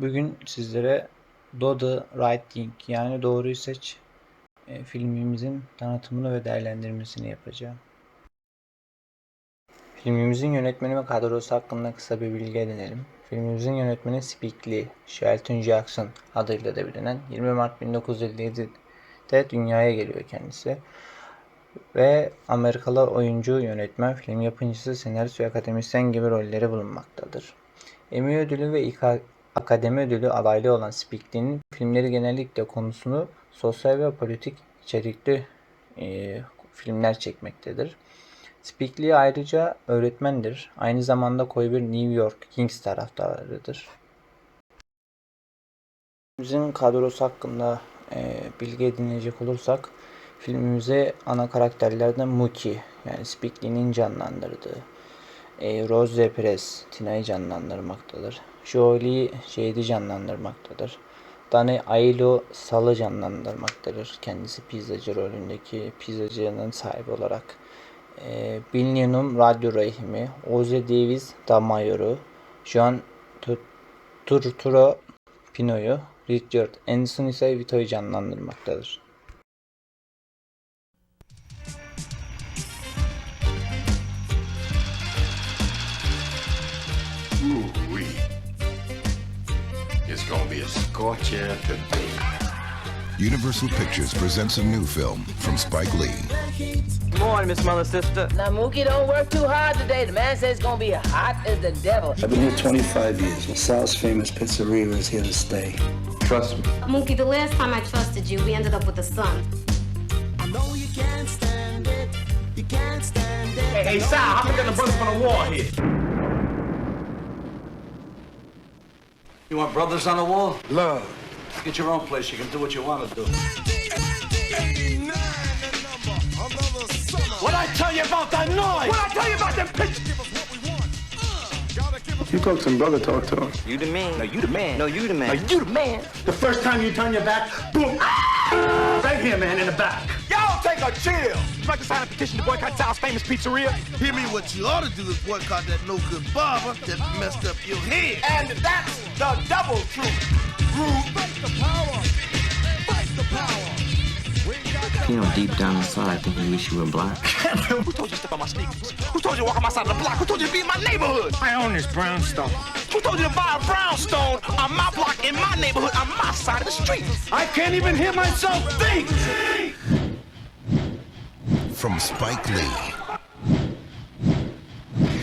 Bugün sizlere Do the Right Thing yani Doğruyu Seç e, filmimizin tanıtımını ve değerlendirmesini yapacağım. Filmimizin yönetmeni ve kadrosu hakkında kısa bir bilgi edinelim. Filmimizin yönetmeni Spike Lee, Shelton Jackson adıyla da bilinen 20 Mart 1957'de dünyaya geliyor kendisi. Ve Amerikalı oyuncu, yönetmen, film yapımcısı, senarist ve akademisyen gibi rolleri bulunmaktadır. Emmy ödülü ve İK Akademi ödülü adaylı olan Spike Lee'nin filmleri genellikle konusunu sosyal ve politik içerikli e, filmler çekmektedir. Spike Lee ayrıca öğretmendir. Aynı zamanda koyu bir New York Kings taraftarıdır. Bizim kadrosu hakkında e, bilgi edinecek olursak filmimize ana karakterlerden Mookie yani Spike Lee'nin canlandırdığı e, Rose Perez Tina'yı canlandırmaktadır. Jolie Jade'i canlandırmaktadır. Dani Ailo Sal'ı canlandırmaktadır. Kendisi pizzacı rolündeki pizzacının sahibi olarak. E, Bill Newnham Radyo Rahimi, Oze Davis Damayor'u, John Turturro Pino'yu, Richard Anderson ise Vito'yu canlandırmaktadır. Gonna be a scorcher today. Universal Pictures presents a new film from Spike Lee. Good morning, Miss Mother Sister. Now, Mookie, don't work too hard today. The man says it's gonna be hot as the devil. I've been here 25 years. Sal's famous pizzeria is here to stay. Trust me. Mookie, the last time I trusted you, we ended up with a son. Hey, hey, Sal, how we gonna brothers from the wall here? You want brothers on the wall? Love. Get your own place. You can do what you want to do. What I tell you about that noise? What I tell you about them pictures? Uh, you talk to him, brother. Talk to him. You the man. No, you the man. No, you the man. Now, you the man. The first time you turn your back, boom. Right here, man, in the back. Y'all take chill. You like to sign a petition to boycott Sal's famous pizzeria? Hear me, what you ought to do is boycott that no good barber that messed up your head. And that's the double truth. You know, deep down inside, I think you wish you were black. Who told you to step on my sneakers? Who told you to walk on my side of the block? Who told you to be in my neighborhood? I own this brownstone. Who told you to buy a brownstone on my block, in my neighborhood, on my side of the street? I can't even hear myself think! From Spike Lee.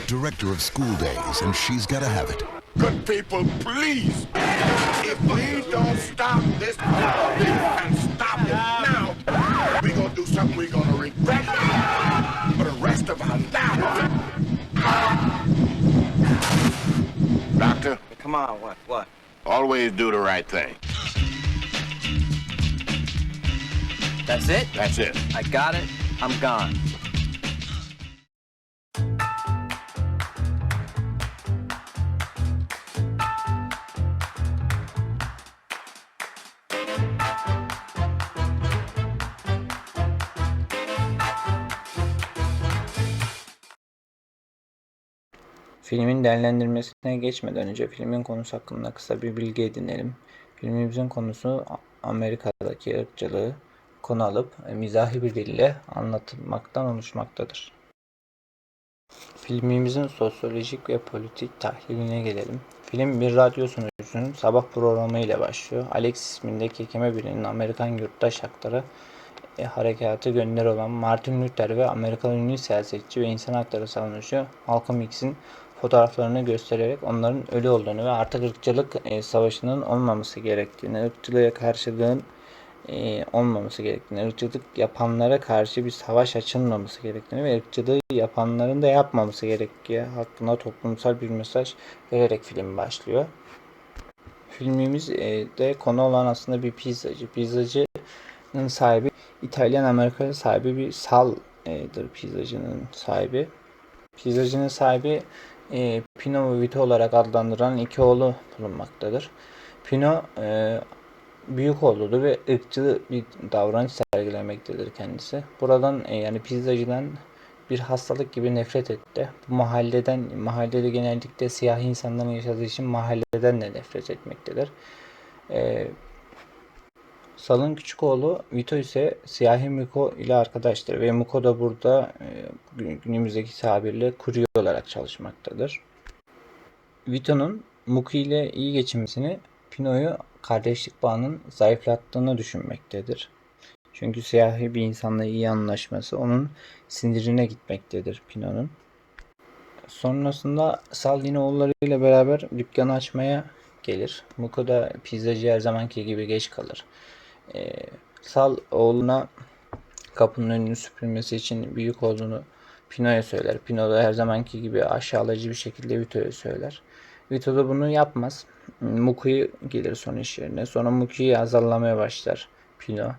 Director of School Days and She's Gotta Have It. Good people, please. If we don't stop this and stop it now, we're gonna do something we're gonna regret for the rest of our lives. Doctor, Come on, what? What? always do the right thing. That's it? That's it. I got it. I'm gone. Filmin değerlendirmesine geçmeden önce filmin konusu hakkında kısa bir bilgi edinelim. Filmimizin konusu Amerika'daki ırkçılığı konu alıp e, mizahi bir dille anlatılmaktan oluşmaktadır. Filmimizin sosyolojik ve politik tahliline gelelim. Film bir radyo sunucusunun sabah programı ile başlıyor. Alex isminde kekeme birinin Amerikan yurttaş hakları e, harekatı gönderi olan Martin Luther ve Amerikalı ünlü siyasetçi ve insan hakları savunucu Malcolm X'in fotoğraflarını göstererek onların ölü olduğunu ve artık ırkçılık e, savaşının olmaması gerektiğini, ırkçılığa karşılığın e, olmaması gerektiğini, ırkçılık yapanlara karşı bir savaş açılmaması gerektiğini ve ırkçılığı yapanların da yapmaması gerektiği hakkında toplumsal bir mesaj vererek film başlıyor. Filmimiz e, konu olan aslında bir pizzacı. Pizzacının sahibi İtalyan Amerikalı sahibi bir Sal'dır pizzacının sahibi. Pizzacının sahibi e, Pino ve Vito olarak adlandırılan iki oğlu bulunmaktadır. Pino büyük oğludur ve ırkçı bir davranış sergilemektedir kendisi. Buradan e, yani pizzacıdan bir hastalık gibi nefret etti. Bu mahalleden, mahallede genellikle siyahi insanların yaşadığı için mahalleden de nefret etmektedir. Ee, Sal'ın küçük oğlu Vito ise siyahi Miko ile arkadaştır ve Miko da burada e, gün- günümüzdeki tabirle kurye olarak çalışmaktadır. Vito'nun Muki ile iyi geçinmesini Pino'yu kardeşlik bağının zayıflattığını düşünmektedir. Çünkü siyahi bir insanla iyi anlaşması onun sinirine gitmektedir Pino'nun. Sonrasında Sal yine oğullarıyla beraber dükkanı açmaya gelir. Muko da pizzacı her zamanki gibi geç kalır. Ee, Sal oğluna kapının önünü süpürmesi için büyük olduğunu Pino'ya söyler. Pino da her zamanki gibi aşağılayıcı bir şekilde Vito'ya söyler. Vito da bunu yapmaz. Muki'yi gelir son iş yerine. Sonra Muki'yi azarlamaya başlar Pino.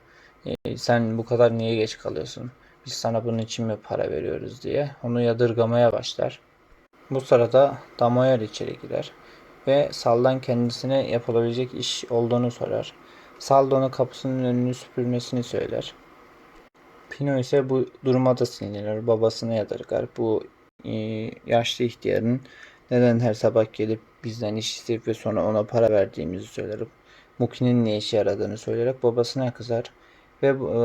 "Ee, sen bu kadar niye geç kalıyorsun? Biz sana bunun için mi para veriyoruz diye. Onu yadırgamaya başlar. Bu sırada Damoyer içeri girer ve Sal'dan kendisine yapılabilecek iş olduğunu sorar. Sal da ona kapısının önünü süpürmesini söyler. Pino ise bu duruma da sinirlenir. Babasına yadırgar. Bu e, yaşlı ihtiyarın neden her sabah gelip bizden iş isteyip ve sonra ona para verdiğimizi söyler. Muki'nin ne işe yaradığını söyleyerek babasına kızar. Ve bu, e,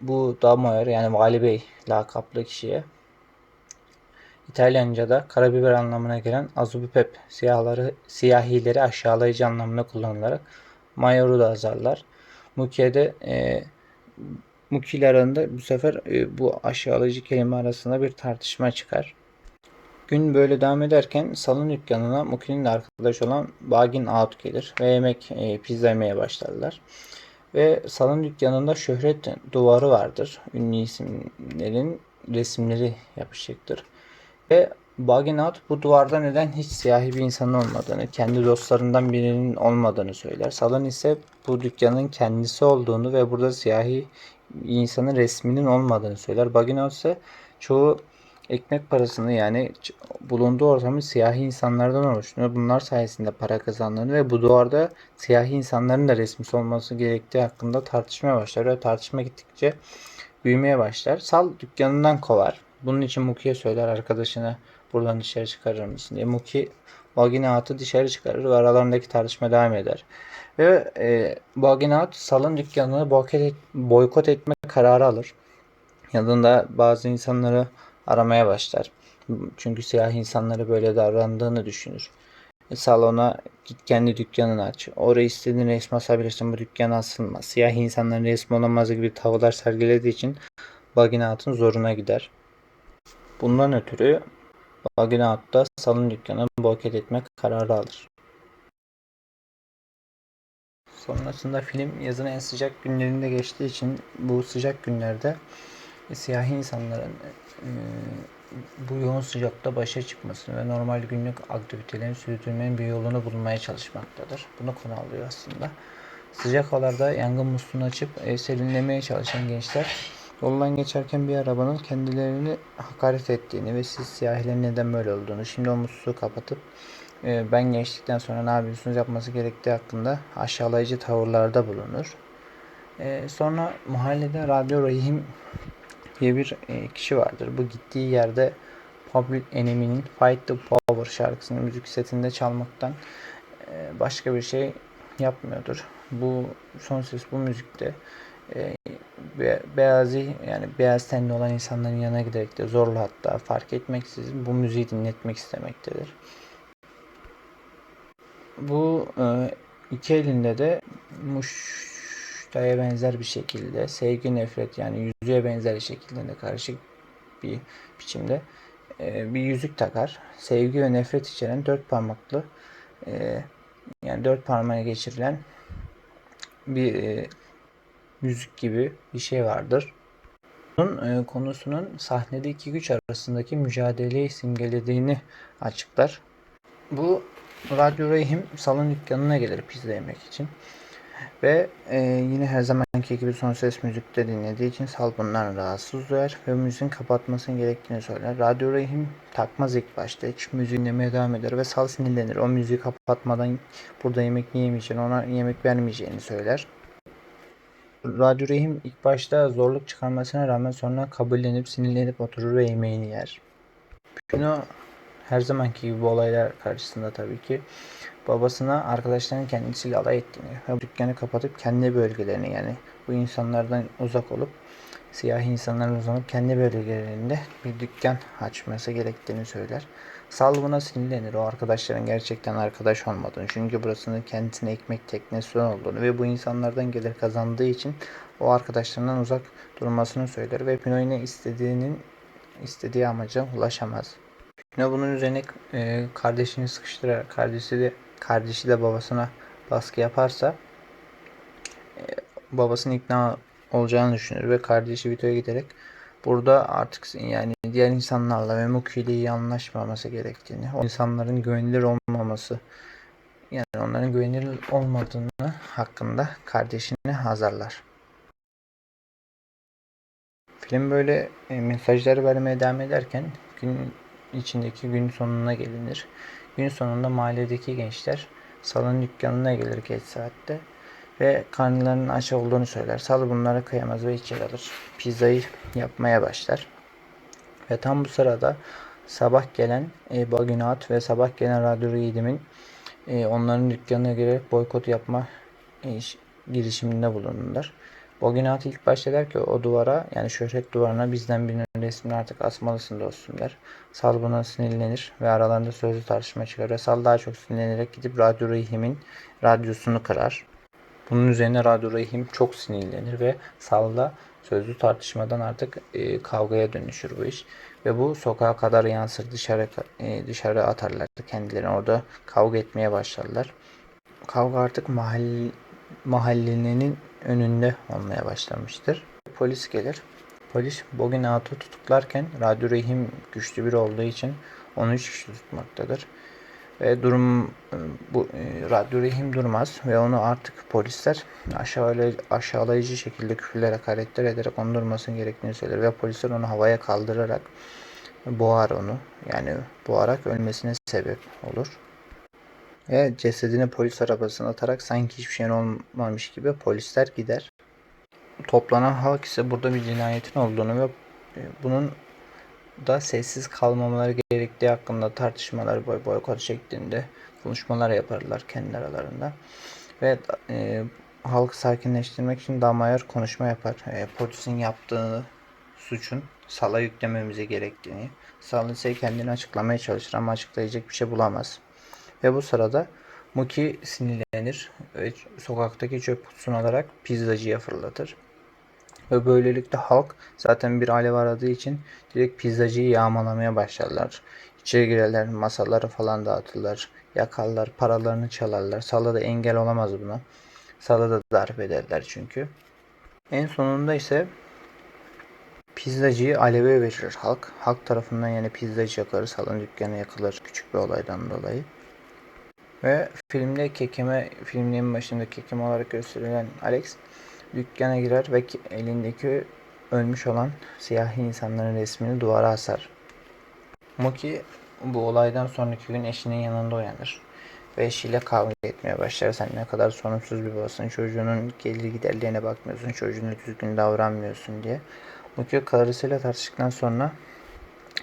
bu Damoyer yani Vali Bey lakaplı kişiye İtalyanca'da karabiber anlamına gelen azubipep siyahları, siyahileri aşağılayıcı anlamına kullanılarak Mayor'u da azarlar. Muki'de e, Muki ile arasında bu sefer e, bu aşağılayıcı kelime arasında bir tartışma çıkar. Gün böyle devam ederken salon dükkanına Muki'nin de arkadaş olan Bagin Out gelir ve yemek e, pizza yemeye başlarlar. Ve salon dükkanında şöhret duvarı vardır. Ünlü isimlerin resimleri yapışıktır. Ve Baginat bu duvarda neden hiç siyahi bir insanın olmadığını, kendi dostlarından birinin olmadığını söyler. Salon ise bu dükkanın kendisi olduğunu ve burada siyahi insanın resminin olmadığını söyler. Baginat ise çoğu ekmek parasını yani bulunduğu ortamı siyahi insanlardan oluştuğunu, bunlar sayesinde para kazandığını ve bu duvarda siyahi insanların da resmisi olması gerektiği hakkında tartışmaya başlar ve tartışma gittikçe büyümeye başlar. Sal dükkanından kovar. Bunun için Muki'ye söyler arkadaşına buradan dışarı çıkarır mısın diye. Muki Baginaat'ı dışarı çıkarır ve aralarındaki tartışma devam eder. Ve e, Baginaat Sal'ın dükkanını boykot, et, boykot etme kararı alır. Yanında bazı insanları aramaya başlar. Çünkü siyah insanları böyle davrandığını düşünür. Salona git kendi dükkanını aç. Oraya istediğin resmi asabilirsin. Bu dükkan asılmaz. Siyah insanların resmi olamaz gibi tavırlar sergilediği için Baginaat'ın zoruna gider. Bundan ötürü Baginaat da salon dükkanını boykot etme kararı alır. Sonrasında film yazın en sıcak günlerinde geçtiği için bu sıcak günlerde siyahi insanların bu yoğun sıcakta başa çıkmasını ve normal günlük aktivitelerini sürdürmenin bir yolunu bulmaya çalışmaktadır. Bunu konu alıyor aslında. Sıcak havalarda yangın musluğunu açıp e, serinlemeye çalışan gençler yoldan geçerken bir arabanın kendilerini hakaret ettiğini ve siz siyahilerin neden böyle olduğunu, şimdi o musluğu kapatıp e, ben geçtikten sonra ne yapıyorsunuz yapması gerektiği hakkında aşağılayıcı tavırlarda bulunur. E, sonra mahallede Radyo Rahim diye bir e, kişi vardır. Bu gittiği yerde Public Enemy'nin Fight the Power şarkısını müzik setinde çalmaktan e, başka bir şey yapmıyordur. Bu son ses bu müzikte e, be, beyazi yani beyaz tenli olan insanların yanına giderek de zorla hatta fark etmeksizin bu müziği dinletmek istemektedir. Bu iki elinde de muştaya benzer bir şekilde sevgi nefret yani yüzüğe benzer şekilde de karışık bir biçimde e, bir yüzük takar. Sevgi ve nefret içeren dört parmaklı e, yani dört parmağa geçirilen bir e, yüzük gibi bir şey vardır. Bunun e, konusunun sahnede iki güç arasındaki mücadeleyi simgelediğini açıklar. Bu Radyo Rahim salon dükkanına gelir pizza yemek için. Ve e, yine her zamanki gibi son ses müzikte dinlediği için Sal bundan rahatsız duyar ve müziğin kapatmasını gerektiğini söyler. Radyo Rahim takmaz ilk başta. Hiç müziği dinlemeye devam eder ve Sal sinirlenir. O müziği kapatmadan burada yemek yiyemeyeceğini, ona yemek vermeyeceğini söyler. Radyo Rehim ilk başta zorluk çıkarmasına rağmen sonra kabullenip sinirlenip oturur ve yemeğini yer. Pino her zamanki gibi bu olaylar karşısında tabii ki babasına arkadaşlarının kendisiyle alay ettiğini dükkanı kapatıp kendi bölgelerini yani bu insanlardan uzak olup siyahi insanların uzanıp kendi bölgelerinde bir dükkan açması gerektiğini söyler. Sal buna sinirlenir. O arkadaşların gerçekten arkadaş olmadığını çünkü burasının kendisine ekmek teknesi olduğunu ve bu insanlardan gelir kazandığı için o arkadaşlarından uzak durmasını söyler ve Pino yine istediğinin istediği amaca ulaşamaz. Pino bunun üzerine e, kardeşini sıkıştırarak kardeşi de kardeşi de babasına baskı yaparsa e, babasının ikna olacağını düşünür ve kardeşi Vito'ya giderek burada artık yani diğer insanlarla ve Muki ile iyi anlaşmaması gerektiğini, o insanların güvenilir olmaması yani onların güvenilir olmadığını hakkında kardeşini azarlar. Film böyle e, mesajları vermeye devam ederken gün içindeki gün sonuna gelinir. Gün sonunda mahalledeki gençler salın dükkanına gelir geç saatte ve karnlarının aç olduğunu söyler. Sal bunlara kıyamaz ve içeri alır. Pizzayı yapmaya başlar. Ve tam bu sırada sabah gelen e, Baginat ve sabah gelen Radyo Yedim'in e, onların dükkanına girerek boykot yapma e, iş- girişiminde bulunurlar. Boginat ilk başta der ki o duvara yani şöhret duvarına bizden birinin resmini artık asmalısın dostum der. Sal buna sinirlenir ve aralarında sözlü tartışma çıkar. Ve Sal daha çok sinirlenerek gidip Radyo Rahim'in radyosunu kırar. Bunun üzerine Radyo Rahim çok sinirlenir ve Sal'la sözlü tartışmadan artık e, kavgaya dönüşür bu iş. Ve bu sokağa kadar yansır dışarı e, dışarı atarlar kendilerini orada kavga etmeye başlarlar. Kavga artık mahalle, mahallenin önünde olmaya başlamıştır. Polis gelir. Polis Boginat'ı tutuklarken Radyo Rahim güçlü biri olduğu için onu üç kişi tutmaktadır. Ve durum bu e, Radyo Rahim durmaz ve onu artık polisler aşağılayıcı, şekilde küfürler hakaretler ederek onu durmasını gerektiğini söyler ve polisler onu havaya kaldırarak boğar onu. Yani boğarak ölmesine sebep olur. Ve cesedini polis arabasına atarak sanki hiçbir şeyin olmamış gibi polisler gider. Toplanan halk ise burada bir cinayetin olduğunu ve e, bunun da sessiz kalmamaları gerektiği hakkında tartışmalar boy boykot şeklinde konuşmalar yaparlar kendi aralarında. Ve e, halkı sakinleştirmek için Damayer konuşma yapar. E, polisin yaptığı suçun Sal'a yüklememize gerektiğini. Sal ise kendini açıklamaya çalışır ama açıklayacak bir şey bulamaz. Ve bu sırada Muki sinirlenir ve sokaktaki çöp kutusunu alarak pizzacıya fırlatır. Ve böylelikle halk zaten bir alev aradığı için direkt pizzacıyı yağmalamaya başlarlar. İçeri girerler, masaları falan dağıtırlar, yakarlar, paralarını çalarlar. Sala da engel olamaz buna. Sala da darp ederler çünkü. En sonunda ise pizzacıyı aleve verir halk. Halk tarafından yani pizzacı yakarır, salın dükkanı yakılır küçük bir olaydan dolayı. Ve filmde kekeme, filmin en başında kekeme olarak gösterilen Alex dükkana girer ve ki- elindeki ölmüş olan siyahi insanların resmini duvara asar. Moki bu olaydan sonraki gün eşinin yanında uyanır ve eşiyle kavga etmeye başlar. Sen ne kadar sorumsuz bir babasın, çocuğunun gelir giderlerine bakmıyorsun, çocuğuna düzgün davranmıyorsun diye. Moki karısıyla tartıştıktan sonra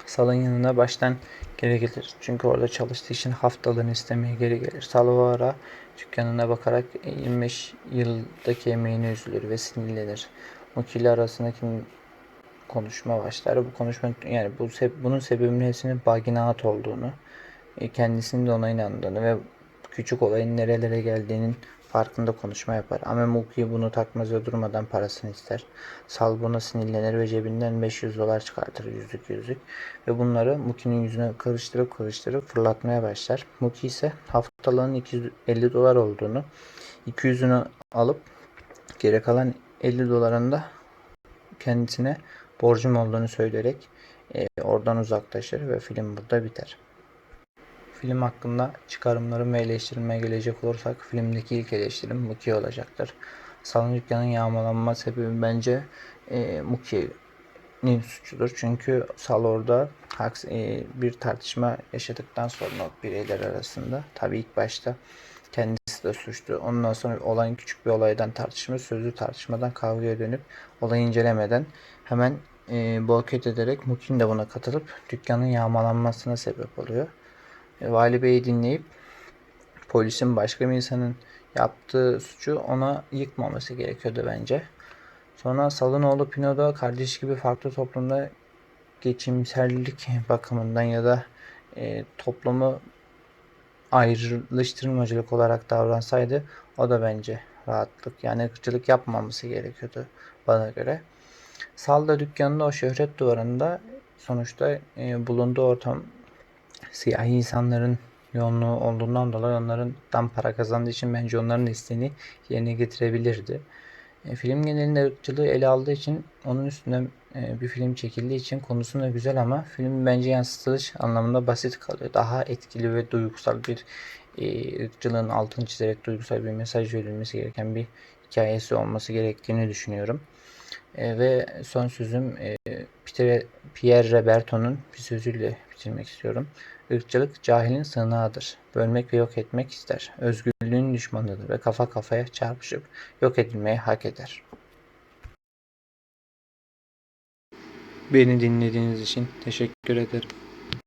Sal'ın yanına baştan geri gelir. Çünkü orada çalıştığı için haftalığını istemeye geri gelir. Sal o ara dükkanına bakarak 25 yıldaki emeğine üzülür ve sinirlenir. Muki arasındaki konuşma başlar. Bu konuşma yani bu bunun sebebinin hepsinin baginat olduğunu, e, kendisinin de ona inandığını ve küçük olayın nerelere geldiğinin farkında konuşma yapar. Ama Muki bunu takmaz ve durmadan parasını ister. Sal buna sinirlenir ve cebinden 500 dolar çıkartır yüzlük yüzlük. Ve bunları Muki'nin yüzüne karıştırıp karıştırıp fırlatmaya başlar. Muki ise haftalığın 250 dolar olduğunu, 200'ünü alıp geri kalan 50 dolarını da kendisine borcum olduğunu söyleyerek e, oradan uzaklaşır ve film burada biter. Film hakkında çıkarımlarım ve eleştirilmeye gelecek olursak filmdeki ilk eleştirim Muki olacaktır. Salon dükkanın yağmalanma sebebi bence e, Muki'nin suçudur. Çünkü Sal orada e, bir tartışma yaşadıktan sonra bireyler arasında tabii ilk başta kendisi de suçlu. Ondan sonra olayın küçük bir olaydan tartışma, sözlü tartışmadan kavgaya dönüp olayı incelemeden hemen e, boykot ederek Mukin de buna katılıp dükkanın yağmalanmasına sebep oluyor. Vali Bey'i dinleyip polisin başka bir insanın yaptığı suçu ona yıkmaması gerekiyordu bence. Sonra Salınoğlu Pino da kardeş gibi farklı toplumda geçimsellik bakımından ya da e, toplumu ayrıştırmacılık olarak davransaydı o da bence rahatlık yani ırkçılık yapmaması gerekiyordu bana göre. Salda dükkanında o şöhret duvarında sonuçta e, bulunduğu ortam siyahi insanların yoğunluğu olduğundan dolayı onların tam para kazandığı için bence onların isteğini yerine getirebilirdi. E, film genelinde ırkçılığı ele aldığı için onun üstüne e, bir film çekildiği için konusunda güzel ama film bence yansıtılış anlamında basit kalıyor. Daha etkili ve duygusal bir e, ırkçılığın altını çizerek duygusal bir mesaj verilmesi gereken bir hikayesi olması gerektiğini düşünüyorum. E, ve son sözüm e, Peter, Pierre Roberto'nun bir sözüyle bitirmek istiyorum. Irkçılık cahilin sığınağıdır. Bölmek ve yok etmek ister. Özgürlüğün düşmanıdır ve kafa kafaya çarpışıp yok edilmeyi hak eder. Beni dinlediğiniz için teşekkür ederim.